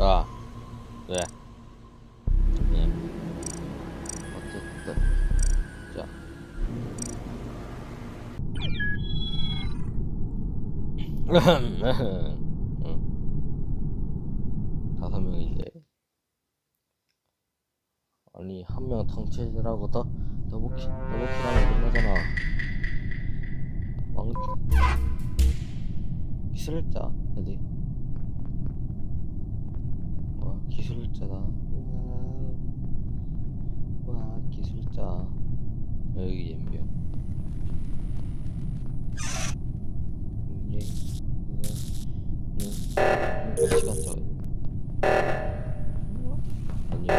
아, 왜? 네. 어쨌든, 자. 응. 다섯 명인데. 아니, 한명 덩치질하고 더, 더블킬, 더블킬하면 끝나잖아. 왕, 기술자, 어디? 와 기술자다 우와 와 기술자 여기 연병 예몇 시간 저 아니요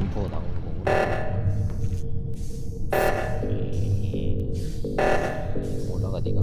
인포가 나온 거구나 올라가 니가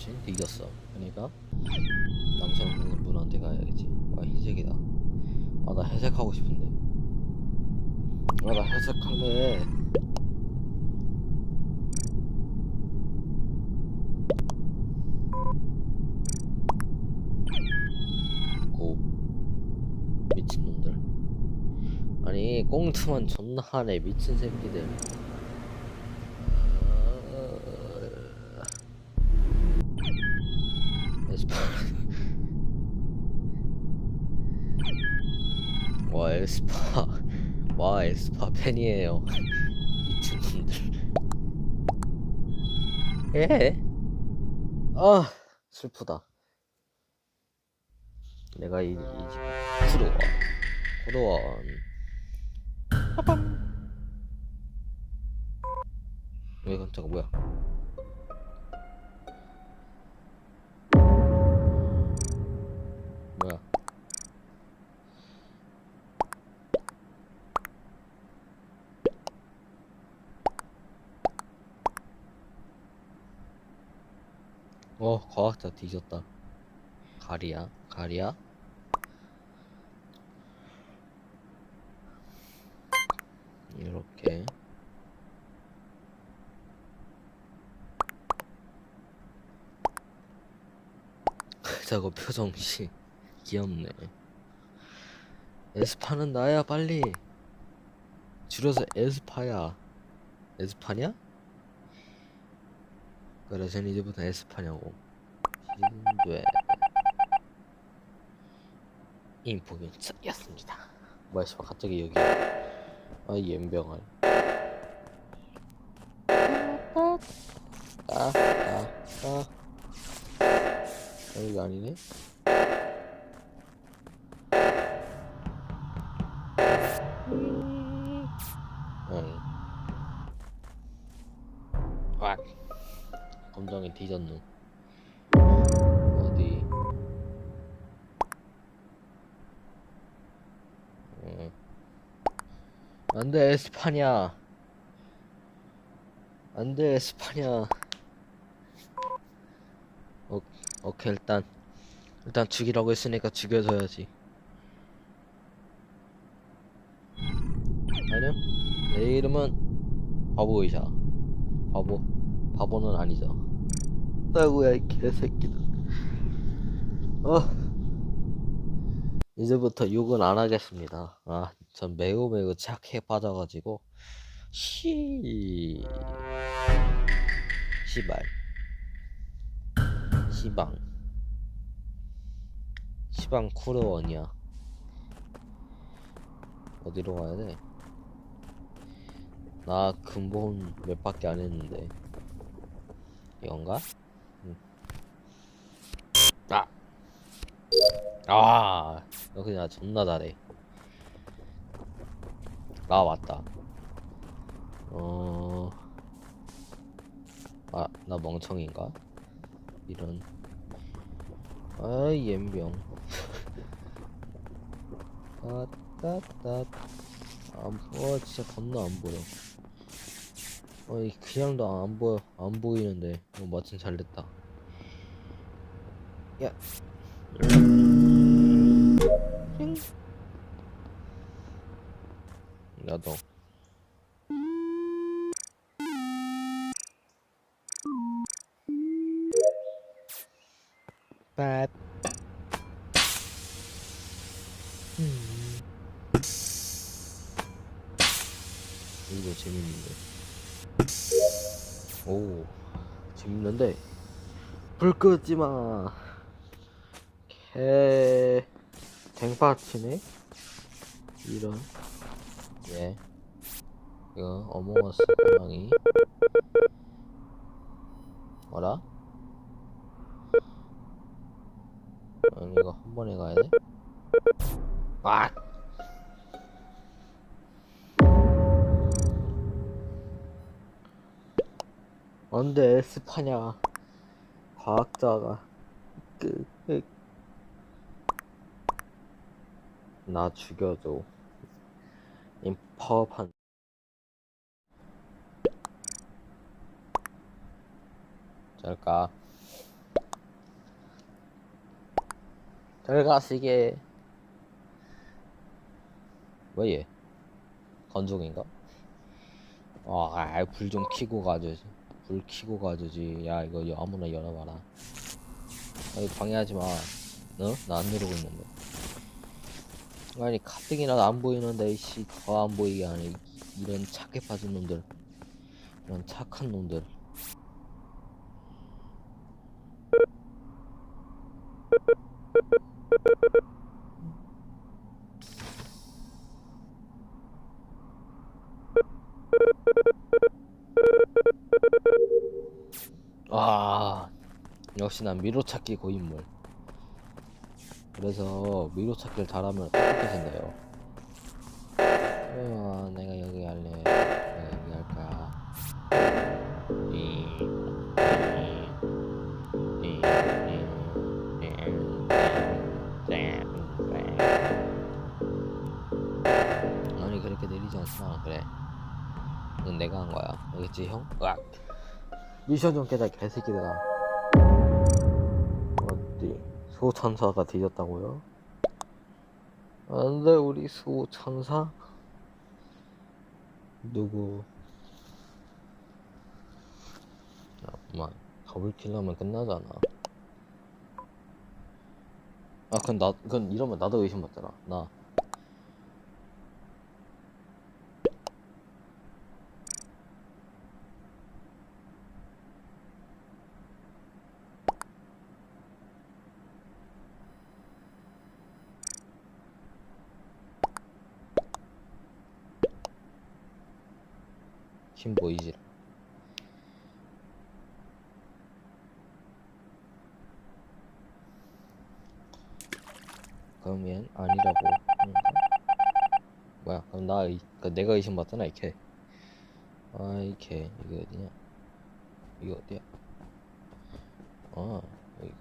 남친 뒤졌어. 그러니까 남친 분한테 가야겠지. 아, 흰색이다. 아, 나 회색 하고 싶은데. 아, 나 회색 할래. 고 미친놈들. 아니 꽁트만 존나 하네 미친 새끼들. 와 에스파. 와 에스파 팬이에요. 미친놈들. 예? 아 슬프다. 내가 이, 이 프로원 프로원 왜 깜짝아 뭐야 과학자 뒤졌다. 가리야 가리야? 이렇게. 저거 표정 씨 귀엽네. 에스파는 나야 빨리. 줄여서 에스파야. 에스파냐? 그래 전 이제부터 에스파냐고 신돼 인포견였습니다 뭐야 씨발 갑자기 여기 아이 연병을 아아 아 여기가 아니네 응. 꽉. 검정이 뒤졌누. 안돼 에스파냐. 안돼 에스파냐. 오, 오케이 일단 일단 죽이라고 했으니까 죽여줘야지. 아니요. 내 이름은 바보 의사. 바보. 바보는 아니죠. 나구야 이 개새끼들. 어. 이제부터 욕은 안 하겠습니다. 아 전 매우 매우 착해 빠져가지고 시 시발 시방 시방 쿠르원이야 어디로 가야 돼? 나 근본 몇 밖에 안 했는데 이건가? 응. 아! 아! 너 그냥 존나 잘해. 아 맞다. 어... 아, 나 멍청인가? 이런. 아이 옌병. 아따따. 안 보여. 진짜 겁나 안 보여. 어이 그냥도 안 보여. 안 보이는데. 어, 마침 잘 됐다. 야. 나도. 밥 음. 이거 재밌는데. 오 재밌는데. 불 끄지 마. 개 댕파치네. 이런 예 이거 어몽어스 고양이 뭐라? 아니 이거 한 번에 가야 돼? 아! 안돼 에스 파냐 과학자가 그, 그. 나 죽여줘. 임 파업한 잘가. 잘 가시게 왜얘? 건중인가? 아불 좀 켜고 가주지 불 켜고 가주지. 야 이거 여- 아무나 열어봐라. 아이 방해하지 마. 너? 나안 누르고 있는데 아니 가뜩이나 안 보이는데 이씨 더 안 보이게 하네. 이- 이런 착해 빠진 놈들. 이런 착한 놈들. 아 역시 난 미로찾기 고인물 그래서 미로 찾기를 잘하면 어떻게 된대요? 어, 내가 여기 할래. 내가 여기 할 거야 이, 이, 이, 이, 이, 이, 아니 그렇게 내리지 않잖아 그래. 이건 내가 한 거야. 알겠지 형? 으악. 미션 좀 깨자 개새끼들아 어디 소천사가 뒤졌다고요? 안돼 우리 소천사? 누구? 잠깐만. 더블킬 하면 끝나잖아. 아 그건 나 그건 이러면 나도 의심받잖아 나 힘 보이지? 그럼 얘는 아니라고? 뭐야 그럼 나 의, 그 내가 의심 받잖아 이케. 아 이케 이게 어디냐? 이거 어디야? 아 여기.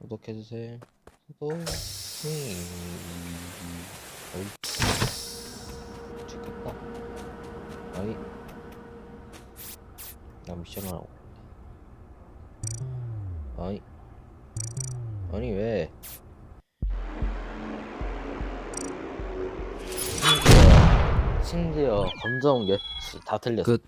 구독해주세요. 구독. 음, 아니. 나 미션 하라고 아니. 아니 왜? 심지어 검정 예다 틀렸어. 끝.